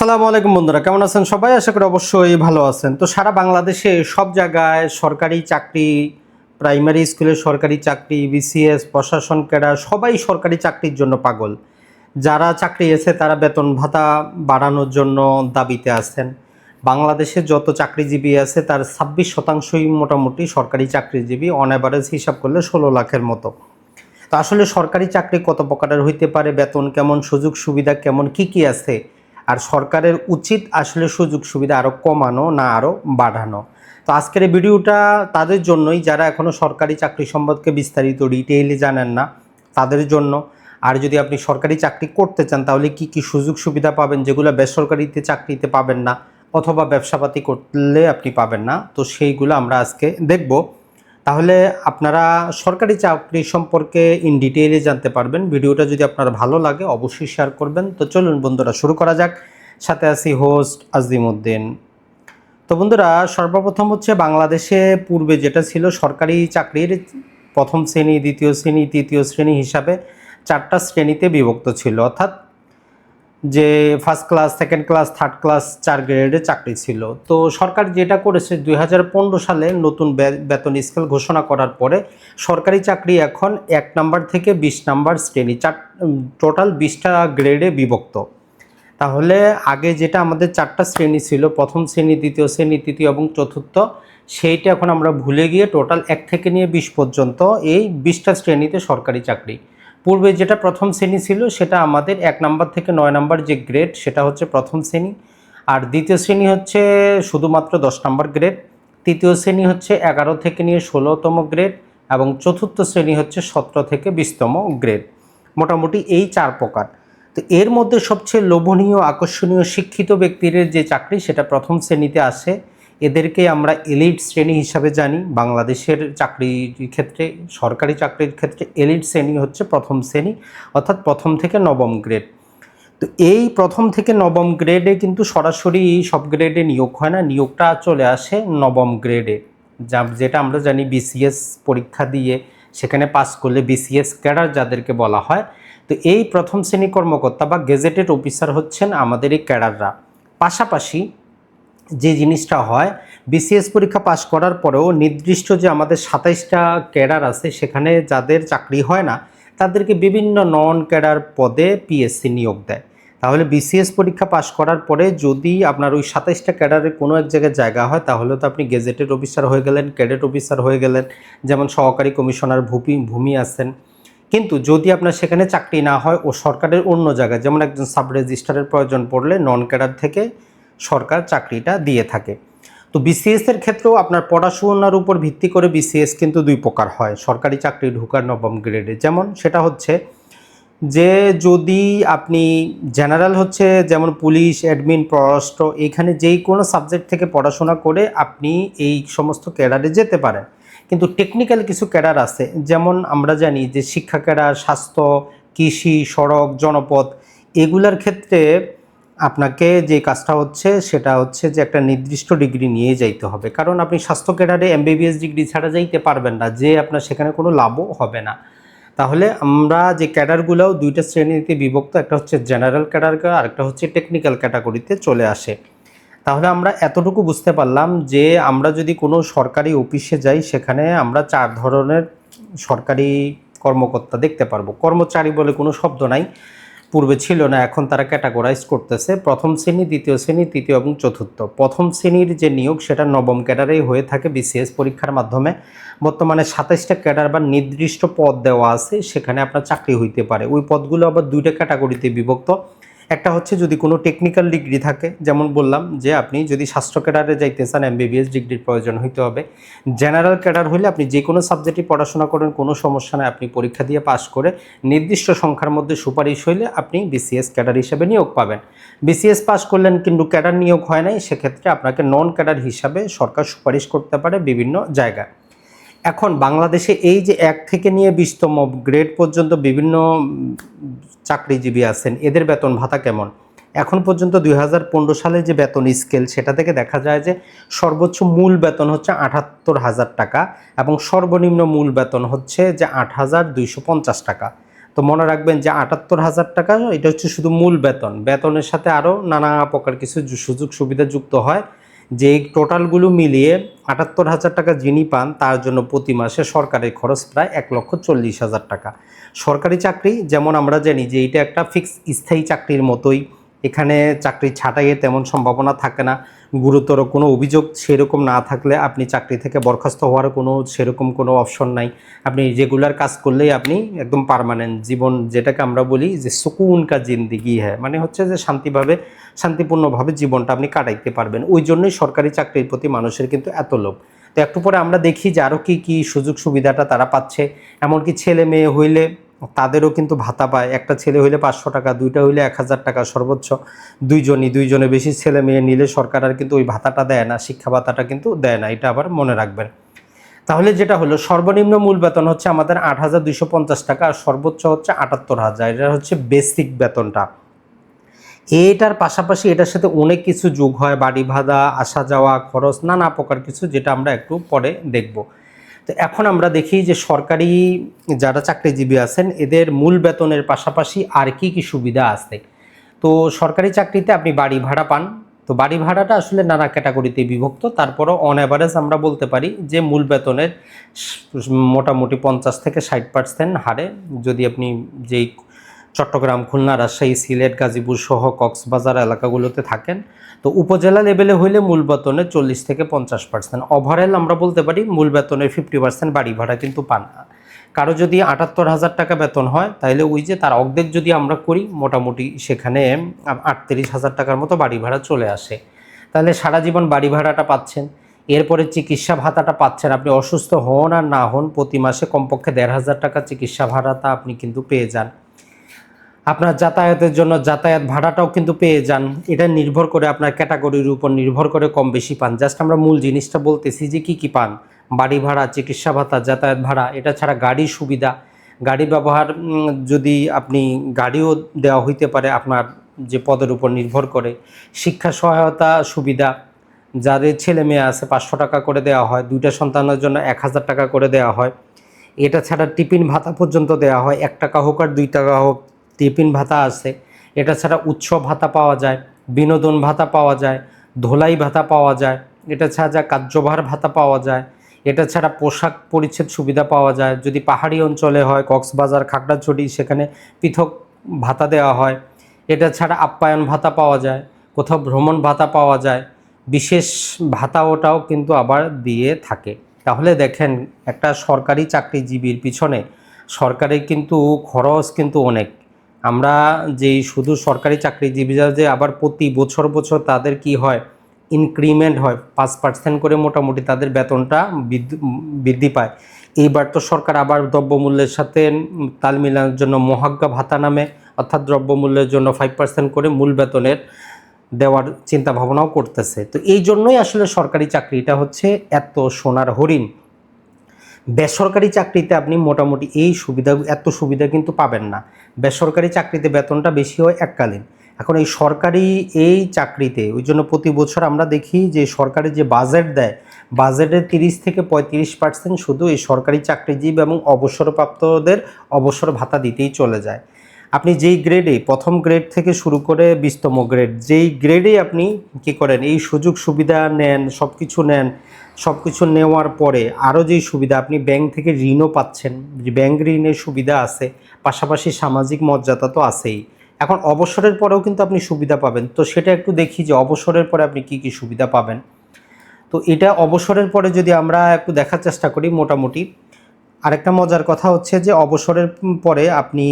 আসসালামু আলাইকুম বন্ধুরা, কেমন আছেন সবাই? আশা করি অবশ্যই ভালো আছেন। তো সারা বাংলাদেশে সব জায়গায় সরকারি চাকরি, প্রাইমারি স্কুলে সরকারি চাকরি, বিসিএস, প্রশাসন, ক্যাডার, সবাই সরকারি চাকরির জন্য পাগল। যারা চাকরি আছে তারা বেতন ভাতা বাড়ানোর জন্য দাবিতে আছেন বাংলাদেশে যত চাকরিজীবী আছে, তার ছাব্বিশ শতাংশই মোটামুটি সরকারি চাকরিজীবী অন অ্যাভারেজ হিসাব করলে ষোলো লাখের মতো। তো আসলে সরকারি চাকরি কত প্রকারের হইতে পারে, বেতন কেমন সুযোগ সুবিধা কেমন, কি কি আছে? আর সরকারের উচিত আসলে সুযোগ সুবিধা আরও কমানো, না আরও বাড়ানো। তো আজকের ভিডিওটা তাদের জন্যই, যারা এখনও সরকারি চাকরি সম্পর্কে বিস্তারিত ডিটেইলে জানেন না, তাদের জন্য। আর যদি আপনি সরকারি চাকরি করতে চান, তাহলে কি কি সুযোগ সুবিধা পাবেন যেগুলো বেসরকারিতে চাকরিতে পাবেন না, অথবা ব্যবসাপাতি করলে আপনি পাবেন না? তো সেইগুলো আমরা আজকে দেখব। তাহলে আপনারা সরকারি চাকরি সম্পর্কে ইন ডিটেইলে জানতে পারবেন। ভিডিওটা যদি আপনার ভালো লাগে, অবশ্যই শেয়ার করবেন। তো চলুন বন্ধুরা, শুরু করা যাক। সাথে আছি হোস্ট আজিমউদ্দিন তো বন্ধুরা, সর্বপ্রথম হচ্ছে বাংলাদেশে পূর্বে যেটা ছিল সরকারি চাকরির প্রথম শ্রেণি, দ্বিতীয় শ্রেণি, তৃতীয় শ্রেণি হিসাবে চারটা শ্রেণীতে বিভক্ত ছিল। অর্থাৎ যে first class second class third class চার গ্রেডের চাকরি ছিল। তো সরকার যেটা করেছে, দুই হাজার পনেরো সালে নতুন বেতন স্কেল ঘোষণা করার পরে সরকারি চাকরি এখন এক নাম্বার থেকে বিশ নাম্বার শ্রেণি, চার টোটাল বিশটা গ্রেডে বিভক্ত। তাহলে আগে যেটা আমাদের চারটা শ্রেণি ছিল, প্রথম শ্রেণি, দ্বিতীয় শ্রেণি, তৃতীয় এবং চতুর্থ, সেইটা এখন আমরা ভুলে গিয়ে টোটাল এক থেকে নিয়ে বিশ পর্যন্ত এই বিশটা শ্রেণীতে সরকারি চাকরি। পূর্বে যেটা প্রথম শ্রেণি ছিল সেটা আমাদের এক নাম্বার থেকে নয় নাম্বার যে গ্রেড সেটা হচ্ছে প্রথম শ্রেণি। আর দ্বিতীয় শ্রেণি হচ্ছে শুধুমাত্র দশ নাম্বার গ্রেড তৃতীয় শ্রেণি হচ্ছে এগারো থেকে নিয়ে ষোলোতম গ্রেড এবং চতুর্থ শ্রেণি হচ্ছে সতেরো থেকে বিশতম গ্রেড মোটামুটি এই চার প্রকার। তো এর মধ্যে সবচেয়ে লোভনীয়, আকর্ষণীয়, শিক্ষিত ব্যক্তির যে চাকরি সেটা প্রথম শ্রেণীতে আসে। এদেরকে আমরা এলিট শ্রেণি হিসাবে জানি। বাংলাদেশের চাকরির ক্ষেত্রে, সরকারি চাকরির ক্ষেত্রে এলিট শ্রেণি হচ্ছে প্রথম শ্রেণি, অর্থাৎ প্রথম থেকে নবম গ্রেড তো এই প্রথম থেকে নবম গ্রেডে কিন্তু সরাসরি সব গ্রেডে নিয়োগ হয় না, নিয়োগটা চলে আসে নবম গ্রেডে যা যেটা আমরা জানি বিসিএস পরীক্ষা দিয়ে, সেখানে পাস করলে বিসিএস ক্যাডার যাদেরকে বলা হয়। তো এই প্রথম শ্রেণি কর্মকর্তা বা গেজেটেড অফিসার হচ্ছেন আমাদের এই ক্যাডাররা। পাশাপাশি যে জিনিসটা হয় বিসিএস পরীক্ষা পাশ করার পরেও নির্দিষ্ট যে আমাদের সাতাইশটা ক্যাডার আছে, সেখানে যাদের চাকরি হয় না, তাদেরকে বিভিন্ন নন ক্যাডার পদে পিএসসি নিয়োগ দেয়। তাহলে বিসিএস পরীক্ষা পাশ করার পরে যদি আপনার ওই সাতাইশটা ক্যাডারের কোনো এক জায়গায় জায়গা হয়, তাহলে তো আপনি গেজেটেড অফিসার হয়ে গেলেন, ক্যাডেট অফিসার হয়ে গেলেন, যেমন সহকারী কমিশনার ভূমি ভূমি আছেন। কিন্তু যদি আপনার সেখানে চাকরি না হয়, ও সরকারের অন্য জায়গায়, যেমন একজন সাব রেজিস্ট্রারের প্রয়োজন পড়লে নন ক্যাডার থেকে সরকার চাকরিটা দিয়ে থাকে। তো বিসিএস এর ক্ষেত্রেও আপনার পড়াশোনার উপর ভিত্তি করে বিসিএস কিন্তু দুই প্রকার হয়। সরকারি চাকরি ঢুকার নবম গ্রেডে। যেমন সেটা হচ্ছে যে যদি আপনি জেনারেল হচ্ছে যেমন পুলিশ, অ্যাডমিন, পররাষ্ট্র, এখানে যেই কোনো সাবজেক্ট থেকে পড়াশোনা করে আপনি এই সমস্ত ক্যাডারে যেতে পারেন। কিন্তু টেকনিক্যাল কিছু ক্যাডার আছে। যেমন আমরা জানি যে শিক্ষা ক্যাডার, স্বাস্থ্য, কৃষি, সড়ক জনপদ এগুলার ক্ষেত্রে আপনাকে যে কাজটা হচ্ছে, সেটা হচ্ছে যে একটা নির্দিষ্ট ডিগ্রি নিয়ে যাইতে হবে। কারণ আপনি স্বাস্থ্য ক্যাডারে এমবিবিএস ডিগ্রি ছাড়া যাইতে পারবেন না, যে আপনার সেখানে কোনো লাভও হবে না। তাহলে আমরা যে ক্যাডারগুলোও দুইটা শ্রেণীতে বিভক্ত, একটা হচ্ছে জেনারেল ক্যাডার আর একটা হচ্ছে টেকনিক্যাল ক্যাটাগরিতে চলে আসে। তাহলে আমরা এতটুকু বুঝতে পারলাম যে আমরা যদি কোনো সরকারি অফিসে যাই, সেখানে আমরা চার ধরনের সরকারি কর্মকর্তা দেখতে পারব। কর্মচারী বলে কোনো শব্দ নাই। পূর্বে ছিল না, এখন তারা ক্যাটাগরাইজ করতেছে। প্রথম শ্রেণি, দ্বিতীয় শ্রেণি, তৃতীয় এবং চতুর্থ। প্রথম শ্রেণির যে নিয়োগ, সেটা নবম ক্যাডারেই হয়ে থাকে বিসিএস পরীক্ষার মাধ্যমে। বর্তমানে সাতাইশটা ক্যাডার বা নির্দিষ্ট পদ দেওয়া আছে, সেখানে আপনার চাকরি হইতে পারে। ওই পদগুলো আবার দুইটা ক্যাটাগরিতে বিভক্ত। একটা হচ্ছে যদি কোনো টেকনিক্যাল ডিগ্রি থাকে, যেমন বললাম যে আপনি যদি স্বাস্থ্য ক্যাডারে যাইতে চান এমবিবিএস ডিগ্রির প্রয়োজন হইতে হবে। জেনারেল ক্যাডার হলে আপনি যে কোনো সাবজেক্টে পড়াশোনা করেন, কোনো সমস্যা নেই, আপনি পরীক্ষা দিয়ে পাশ করে নির্দিষ্ট সংখ্যার মধ্যে সুপারিশ হইলে আপনি বিসিএস ক্যাডার হিসেবে নিয়োগ পাবেন। বিসিএস পাস করলেন কিন্তু ক্যাডার নিয়োগ হয় নাই, সেক্ষেত্রে আপনাকে নন ক্যাডার হিসাবে সরকার সুপারিশ করতে পারে বিভিন্ন জায়গায়। এখন বাংলাদেশে এই যে এক থেকে নিয়ে বিশতম গ্রেড পর্যন্ত বিভিন্ন চাকরিজীবী আছেন, এদের বেতন ভাতা কেমন? এখন পর্যন্ত দুই হাজার পনেরো সালে যে বেতন স্কেল সেটা থেকে দেখা যায় যে সর্বোচ্চ মূল বেতন হচ্ছে আটাত্তর হাজার টাকা এবং সর্বনিম্ন মূল বেতন হচ্ছে যে আট হাজার দুইশো পঞ্চাশ টাকা। তো মনে রাখবেন যে আটাত্তর হাজার টাকা, এটা হচ্ছে শুধু মূল বেতন। বেতনের সাথে আরও নানা প্রকার কিছু সুযোগ সুবিধা যুক্ত হয়। যে টোটালগুলো মিলিয়ে আটাত্তর হাজার টাকা যিনি পান, তার জন্য প্রতি মাসে সরকারের খরচ প্রায় এক লক্ষ চল্লিশ হাজার টাকা। সরকারি চাকরি, যেমন আমরা জানি যে এটা একটা ফিক্সড স্থায়ী চাকরির মতোই। এখানে চাকরি ছাঁটাইয়ে তেমন সম্ভাবনা থাকে না। গুরুতর কোনো অভিযোগ সেরকম না থাকলে আপনি চাকরি থেকে বরখাস্ত হওয়ার কোনো সেরকম কোনো অপশন নাই। আপনি রেগুলার কাজ করলেই আপনি একদম পার্মানেন্ট। জীবন যেটাকে আমরা বলি যে সুকুন কা জিন্দিগি হ্যাঁ মানে হচ্ছে যে শান্তিভাবে, শান্তিপূর্ণভাবে জীবনটা আপনি কাটাইতে পারবেন। ওই জন্যই সরকারি চাকরির প্রতি মানুষের কিন্তু এত লোভ। তো একটু পরে আমরা দেখি যে আরও কী কী সুযোগ সুবিধাটা তারা পাচ্ছে। এমনকি ছেলে মেয়ে হইলে তাদেরও কিন্তু ভাতা পায়। একটা ছেলে হইলে পাঁচশো টাকা, দুইটা হইলে এক হাজার টাকা সর্বোচ্চ। দুইজনই, দুইজনে বেশি ছেলে মেয়ে নিলে সরকার আর কিন্তু ওই ভাতাটা দেয় না, শিক্ষা ভাতাটা কিন্তু দেয় না, এটা আবার মনে রাখবেন। তাহলে যেটা হলো, সর্বনিম্ন মূল বেতন হচ্ছে আমাদের আট হাজার দুইশো পঞ্চাশ টাকা, আর সর্বোচ্চ হচ্ছে আটাত্তর হাজার। এটা হচ্ছে বেসিক বেতনটা। এটার পাশাপাশি এটার সাথে অনেক কিছু যোগ হয়, বাড়ি ভাড়া, আসা যাওয়া, খরচ, নানা প্রকার কিছু, যেটা আমরা একটু পরে দেখব। তো এখন আমরা দেখি যে সরকারি যারা চাকরিজীবী আছেন, এদের মূল বেতনের পাশাপাশি আর কি কি সুবিধা আছে? তো সরকারি চাকরিতে আপনি বাড়ি ভাড়া পান। তো বাড়ি ভাড়াটা আসলে নানা ক্যাটাগরিতে বিভক্ত। তারপরও অন অ্যাভারেজ আমরা বলতে পারি যে মূল বেতনের মোটামুটি পঞ্চাশ থেকে ষাট পার্সেন্ট হারে। যদি আপনি যেই চট্টগ্রাম, খুলনা, রাজশাহী, সিলেট, গাজীপুর সহ কক্সবাজার এলাকাগুলোতে থাকেন। তো উপজেলা লেভেলে হইলে মূল বেতনের চল্লিশ থেকে পঞ্চাশ পার্সেন্ট। ওভারঅল আমরা বলতে পারি মূল বেতনের ফিফটি পার্সেন্ট বাড়ি ভাড়া কিন্তু পান কারও যদি আটাত্তর হাজার টাকা বেতন হয় তাহলে ওই যে তার অর্ধেক যদি আমরা করি, মোটামুটি সেখানে আটত্রিশ হাজার টাকার মতো বাড়ি ভাড়া চলে আসে। তাহলে সারা জীবন বাড়ি ভাড়াটা পাচ্ছেন। এরপরে চিকিৎসা ভাতাটা পাচ্ছেন। আপনি অসুস্থ হন আর না হন, প্রতি মাসে কমপক্ষে দেড় হাজার টাকা চিকিৎসা ভাড়াটা আপনি কিন্তু পেয়ে যান। আপনার যাতায়াতের জন্য যাতায়াত ভাড়াটাও কিন্তু পেয়ে যান। এটা নির্ভর করে আপনার ক্যাটাগরির উপর নির্ভর করে কম বেশি পান। জাস্ট আমরা মূল জিনিসটা বলতেছি যে কি কি পান। বাড়ি ভাড়া, চিকিৎসা ভাতা, যাতায়াত ভাড়া, এটা ছাড়া গাড়ির সুবিধা। গাড়ি ব্যবহার যদি আপনি গাড়িও দেওয়া হইতে পারে আপনার যে পদের উপর নির্ভর করে। শিক্ষা সহায়তা সুবিধা যাদের ছেলে মেয়ে আছে পাঁচশো টাকা করে দেওয়া হয়, দুইটা সন্তানের জন্য এক হাজার টাকা করে দেওয়া হয়। এটা ছাড়া টিফিন ভাতা পর্যন্ত দেওয়া হয়, এক টাকা হোক আর দুই টাকা হোক। টিফিন ভাতা আছে। এটা ছাড়া উৎসব ভাতা পাওয়া যায়, বিনোদন ভাতা পাওয়া যায়, ধোলাই ভাতা পাওয়া যায়, এটা ছাড়া কার্যভার ভাতা পাওয়া যায়, এটা ছাড়া পোশাক পরিচ্ছদ সুবিধা পাওয়া যায়। যদি পাহাড়ি অঞ্চলে হয়, কক্সবাজার, খাগড়াছড়ি, সেখানে পৃথক ভাতা দেওয়া হয়, এটা ছাড়া আপ্যায়ন ভাতা পাওয়া যায়, কোথাও ভ্রমণ ভাতা পাওয়া যায়, বিশেষ ভাতা ওটাও কিন্তু আবার দিয়ে থাকে। তাহলে দেখেন, একটা সরকারি চাকরিজীবীর পিছনে সরকারের কিন্তু খরচ কিন্তু অনেক। আমরা যেই শুধু সরকারি চাকরিজীবীরা যে আবার প্রতি বছর বছর তাদের কি হয় ইনক্রিমেন্ট হয়, পাঁচ পার্সেন্ট করে মোটামুটি তাদের বেতনটা বৃদ্ধি- পায়। এইবার তো সরকার আবার দ্রব্যমূল্যের সাথে তাল মিলানোর জন্য মহাজ্ঞা ভাতা নামে, অর্থাৎ দ্রব্যমূল্যের জন্য ফাইভ পার্সেন্ট করে মূল বেতনের দেওয়ার চিন্তা ভাবনাও করতেছে। তো এই জন্যই আসলে সরকারি চাকরিটা হচ্ছে এত সোনার হরিণ। বেসরকারি চাকরিতে আপনি মোটামুটি এই সুবিধা, এত সুবিধা কিন্তু পাবেন না। বেসরকারি চাকরিতে বেতনটা বেশি হয় এককালীন। এখন এই সরকারি এই চাকরিতে, ওই জন্য প্রতি বছর আমরা দেখি যে সরকারি যে বাজেট দেয় বাজেটের তিরিশ থেকে পঁয়ত্রিশ পার্সেন্ট শুধু এই সরকারি চাকরিজীবী এবং অবসরপ্রাপ্তদের অবসর ভাতা দিতেই চলে যায়। আপনি যেই গ্রেডে প্রথম গ্রেড থেকে শুরু করে বিশতম গ্রেড যেই গ্রেডে আপনি কি করেন, এই সুযোগ সুবিধা নেন সব কিছু নেন সব কিছু নেওয়ার পরে আরও যেই সুবিধা, আপনি ব্যাংক থেকে ঋণও পাচ্ছেন ব্যাংক ঋণের সুবিধা আছে, পাশাপাশি সামাজিক মর্যাদা তো আছেই। এখন অবসরের পরেও কিন্তু আপনি সুবিধা পাবেন। তো সেটা একটু দেখি যে অবসরের পরে আপনি কি কি সুবিধা পাবেন। তো এটা অবসরের পরে যদি আমরা একটু দেখার চেষ্টা করি মোটামুটি, আরেকটা মজার কথা হচ্ছে যে অবসরের পরে আপনি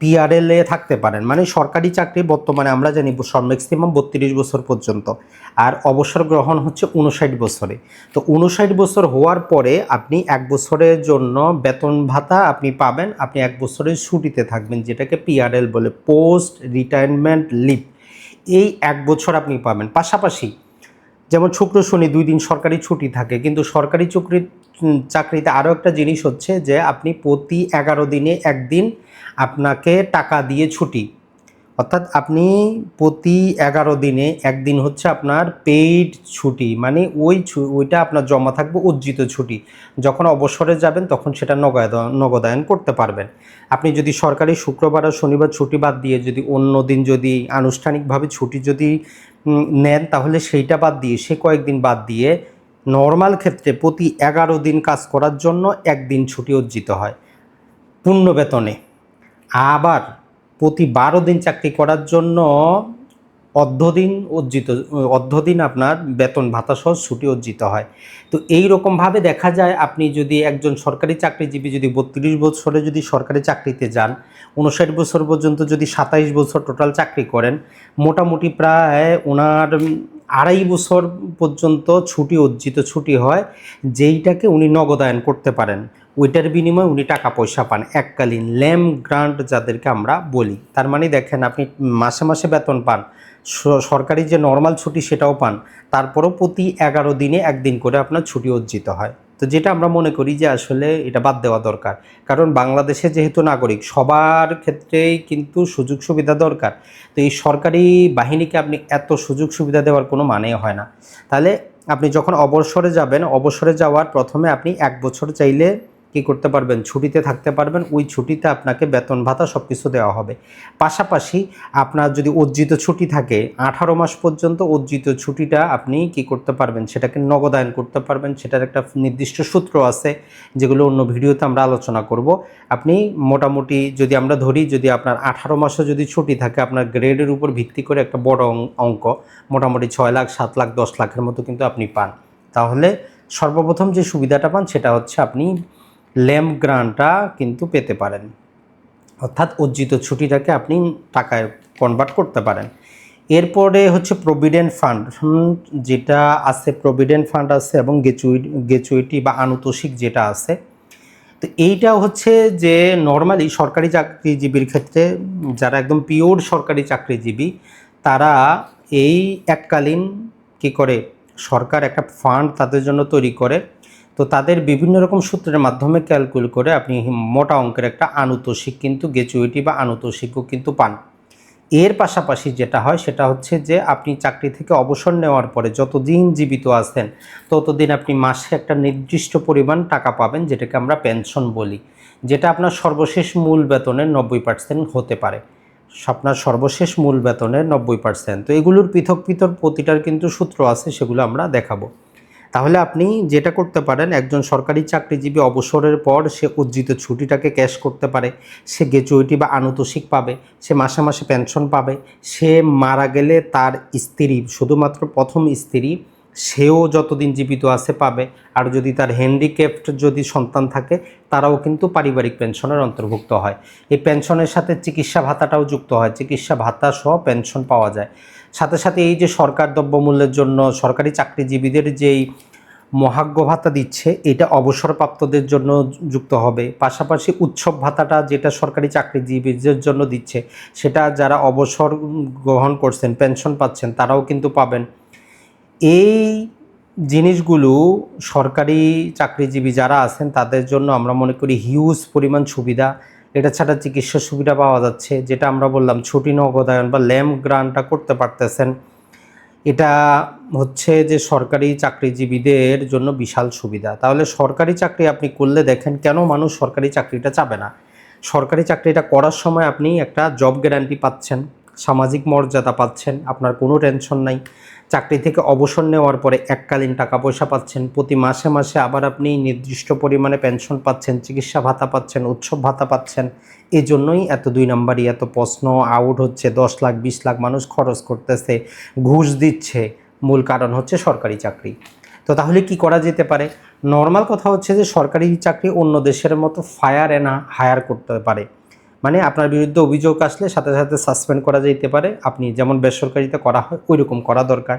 পিআরএল এ থাকতে পারেন। মানে সরকারি চাকরি বর্তমানে আমরা জানি ম্যাক্সিমাম বত্রিশ বছর পর্যন্ত। আর অবসর গ্রহণ হচ্ছে উনষাট বছরে। তো উনষাট বছর হওয়ার পরে আপনি এক বছরের জন্য বেতন ভাতা আপনি পাবেন। আপনি এক বছরের ছুটিতে থাকবেন, যেটাকে পিআরএল বলে পোস্ট রিটায়ারমেন্ট লিভ এই এক বছর আপনি পাবেন। পাশাপাশি যেমন শুক্র, শনি দুই দিন সরকারি ছুটি থাকে, কিন্তু সরকারি চাকরি চাকরিতে আরও একটা জিনিস হচ্ছে যে আপনি প্রতি এগারো দিনে একদিন আপনাকে টাকা দিয়ে ছুটি। অর্থাৎ আপনি প্রতি এগারো দিনে একদিন হচ্ছে আপনার পেইড ছুটি মানে ওই ওইটা আপনার জমা থাকবে অর্জিত ছুটি। যখন অবসরে যাবেন তখন সেটা নগদায়ন নগদায়ন করতে পারবেন। আপনি যদি সরকারি শুক্রবার আর শনিবার ছুটি বাদ দিয়ে যদি অন্য দিন যদি আনুষ্ঠানিকভাবে ছুটি যদি নেন তাহলে সেইটা বাদ দিয়ে সে কয়েকদিন বাদ দিয়ে নর্মাল ক্ষেত্রে প্রতি এগারো দিন কাজ করার জন্য একদিন ছুটি অর্জিত হয় পূর্ণ বেতনে। আবার প্রতি বারো দিন চাকরি করার জন্য অর্ধদিন অর্জিত অর্ধদিন আপনার বেতন ভাতা সহ ছুটি অর্জিত হয়। তো এই রকমভাবে দেখা যায় আপনি যদি একজন সরকারি চাকরিজীবী যদি বত্রিশ বছরে যদি সরকারি চাকরিতে যান, উনষাট বছর পর্যন্ত যদি সাতাইশ বছর টোটাল চাকরি করেন, মোটামুটি প্রায় ওনার আড়াই বছর পর্যন্ত ছুটি অর্জিত ছুটি হয়, যেইটাকে উনি নগদায়ন করতে পারেন। ওইটার বিনিময়ে উনি টাকা পয়সা পান। এককালীন ল্যাম গ্রান্ট যাদেরকে আমরা বলি। তার মানে দেখেন, আপনি মাসে মাসে বেতন পান সরকারি যে নর্মাল ছুটি সেটাও পান, তারপরও প্রতি এগারো দিনে একদিন করে আপনার ছুটি অর্জিত হয়। তো যেটা আমরা মনে করি যে আসলে এটা বাদ দেওয়া দরকার। কারণ বাংলাদেশে যেহেতু নাগরিক, সবার ক্ষেত্রেই কিন্তু সুযোগ সুবিধা দরকার। তো এই সরকারি বাহিনীকে আপনি এত সুযোগ সুবিধা দেওয়ার কোনো মানে হয় না। তাহলে আপনি যখন অবসরে যাবেন, অবসরে যাওয়ার প্রথমে আপনি এক বছর চাইলে কি করতে পারবেন? ছুটিতে থাকতে পারবেন। ওই ছুটিতে আপনাকে বেতন ভাতা সব কিছু দেওয়া হবে। পাশাপাশি আপনার যদি অর্জিত ছুটি থাকে, আঠারো মাস পর্যন্ত অর্জিত ছুটিটা আপনি কি করতে পারবেন? সেটাকে নগদায়ন করতে পারবেন। সেটার একটা নির্দিষ্ট সূত্র আছে, যেগুলো অন্য ভিডিওতে আমরা আলোচনা করব। আপনি মোটামুটি যদি আমরা ধরি, যদি আপনার আঠারো মাসে যদি ছুটি থাকে, আপনার গ্রেডের উপর ভিত্তি করে একটা বড় অঙ্ক, মোটামুটি ছয় লাখ, সাত লাখ, দশ লাখের মতো কিন্তু আপনি পান। তাহলে সর্বপ্রথম যে সুবিধাটা পান, সেটা হচ্ছে আপনি ল্যাম্প গ্রান্টটা কিন্তু পেতে পারেন। অর্থাৎ অর্জিত ছুটিটাকে আপনি টাকায় কনভার্ট করতে পারেন। এরপরে হচ্ছে প্রভিডেন্ট ফান্ড যেটা আছে প্রভিডেন্ট ফান্ড আছে এবং গেচুইটি গেচুইটি বা আনুতোষিক যেটা আছে। তো এইটা হচ্ছে যে নর্মালি সরকারি চাকরিজীবীর ক্ষেত্রে, যারা একদম পিওর সরকারি চাকরিজীবী, তারা এই এককালীন কি করে সরকার একটা ফান্ড তাদের জন্য তৈরি করে। তো তাদের বিভিন্ন রকম সূত্রের মাধ্যমে ক্যালকুল করে আপনি মোটা অঙ্কের একটা আনুতোষিক কিন্তু গেচুইটি বা আনুতোষিকও কিন্তু পান। এর পাশাপাশি যেটা হয় সেটা হচ্ছে যে আপনি চাকরি থেকে অবসর নেওয়ার পরে যতদিন জীবিত আছেন, ততদিন আপনি মাসে একটা নির্দিষ্ট পরিমাণ টাকা পাবেন, যেটাকে আমরা পেনশন বলি। যেটা আপনার সর্বশেষ মূল বেতনের নব্বই পার্সেন্ট হতে পারে। আপনার সর্বশেষ মূল বেতনের নব্বই পার্সেন্ট তো এগুলোর পৃথক পৃথক প্রতিটার কিন্তু সূত্র আছে, সেগুলো আমরা দেখাবো। তাহলে আপনি যেটা করতে পারেন, একজন সরকারি চাকরিজীবী অবসরের পর সে অর্জিত ছুটিটাকে ক্যাশ করতে পারে। সে গেচুইটি বা আনুতোষিক পাবে, সে মাসে মাসে পেনশন পাবে। সে মারা গেলে তার স্ত্রী, শুধুমাত্র প্রথম স্ত্রী, সেও যতদিন জীবিত আছে পাবে। আর যদি তার হ্যান্ডিক্যাপ্ট যদি সন্তান থাকে, তারাও কিন্তু পারিবারিক পেনশনের অন্তর্ভুক্ত হয়। এই পেনশনের সাথে চিকিৎসা ভাতাটাও যুক্ত হয়। চিকিৎসা ভাতা সহ পেনশন পাওয়া যায়। সাথে সাথে এই যে সরকার দ্রব্যমূল্যের জন্য সরকারি চাকরিজীবীদের যেই মহাজ্ঞ ভাতা দিচ্ছে, এটা অবসরপ্রাপ্তদের জন্য যুক্ত হবে। পাশাপাশি উৎসব ভাতাটা যেটা সরকারি চাকরিজীবীদের জন্য দিচ্ছে, সেটা যারা অবসর গ্রহণ করছেন, পেনশন পাচ্ছেন, তারাও কিন্তু পাবেন। এই জিনিসগুলো সরকারি চাকরিজীবী যারা আছেন, তাদের জন্য আমরা মনে করি হিউজ পরিমাণ সুবিধা। এটা ছাড়া চিকিৎসা সুবিধা পাওয়া যাচ্ছে, যেটা আমরা বললাম, ছুটি নগদায়ন বা ল্যাম্প গ্রান্টটা করতে পারতেছেন। এটা হচ্ছে যে সরকারি চাকরিজীবীদের জন্য বিশাল সুবিধা। তাহলে সরকারি চাকরি আপনি করলে দেখেন কেন মানুষ সরকারি চাকরিটা চাবে না? সরকারি চাকরিটা করার সময় আপনি একটা জব গ্যারান্টি পাচ্ছেন, সামাজিক মর্যাদা পাচ্ছেন, আপনার কোনো টেনশন নাই। চাকরি থেকে অবসর নেওয়ার পরে এককালীন টাকা পয়সা পাচ্ছেন। প্রতি মাসে মাসে আবার আপনি নির্দিষ্ট পরিমাণে পেনশন পাচ্ছেন, চিকিৎসা ভাতা পাচ্ছেন, উৎসব ভাতা পাচ্ছেন। এই জন্যই এত দুই নম্বরই এত প্রশ্ন আউট হচ্ছে, দশ লাখ, বিশ লাখ মানুষ খরচ করতেছে, ঘুষ দিচ্ছে। মূল কারণ হচ্ছে সরকারি চাকরি। তো তাহলে কি করা যেতে পারে? নর্মাল কথা হচ্ছে যে সরকারি চাকরি অন্য দেশের মতো ফায়ার এনা হায়ার করতে পারে। মানে আপনার বিরুদ্ধে অভিযোগ আসলে সাথে সাথে সাসপেন্ড করা যেতে পারে। আপনি যেমন বেসরকারিতে করা হয় ওই রকম করা দরকার।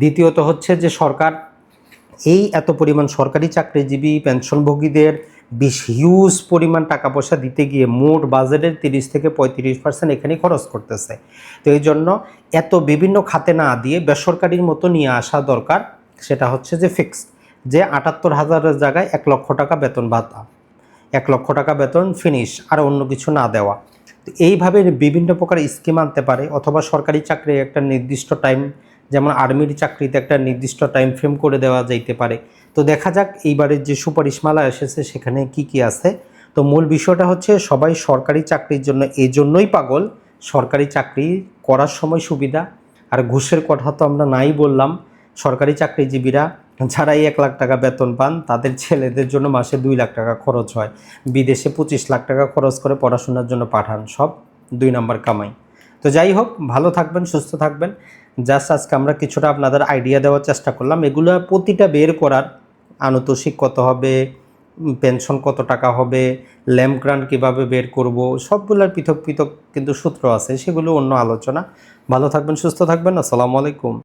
দ্বিতীয়ত হচ্ছে যে সরকার, এই এত পরিমাণ সরকারি চাকরিজীবী, পেনশনভোগীদের বিশ হিউজ পরিমাণ টাকা পয়সা দিতে গিয়ে মোট বাজেটের তিরিশ থেকে পঁয়ত্রিশ পার্সেন্ট এখানে খরচ করতেছে। তো এই জন্য এত বিভিন্ন খাতে না দিয়ে বেসরকারির মতো নিয়ে আসা দরকার, সেটা হচ্ছে যে ফিক্সড যে আটাত্তর হাজারের জায়গায় এক লক্ষ টাকা বেতন ভাতা। এক লক্ষ টাকা বেতন ফিনিশ আর অন্য কিছু না দেওয়া। তো এইভাবে বিভিন্ন প্রকার স্কিম আনতে পারে, অথবা সরকারি চাকরি একটা নির্দিষ্ট টাইম যেমন আর্মির চাকরিতে একটা নির্দিষ্ট টাইম ফ্রেম করে দেওয়া যাইতে পারে। তো দেখা যাক, এইবারের যে সুপারিশমালা এসেছে, সেখানে কি কি আছে। তো মূল বিষয়টা হচ্ছে, সবাই সরকারি চাকরির জন্য এই জন্যই পাগল, সরকারি চাকরি করার সময় সুবিধা। আর ঘুষের কথা তো আমরা নাই বললাম, সরকারি চাকরিজীবীরা যারা এক লাখ টাকা বেতন পান, তাদের ছেলেদের জন্য মাসে দুই লাখ টাকা খরচ হয়। বিদেশে পঁচিশ লাখ টাকা খরচ করে পড়াশোনার জন্য পাঠান, সব দুই নাম্বার কামাই। তো যাই হোক, ভালো থাকবেন, সুস্থ থাকবেন। জাস্ট আজকে আমরা কিছুটা আপনাদের আইডিয়া দেওয়ার চেষ্টা করলাম। এগুলো প্রতিটা বের করার আনুতোষিক কত হবে পেনশন কত টাকা হবে ল্যাম্প গ্রান্ট কীভাবে বের করব, সবগুলোর পৃথক পৃথক কিন্তু সূত্র আছে, সেগুলো অন্য আলোচনা। ভালো থাকবেন, সুস্থ থাকবেন, আসসালামু আলাইকুম।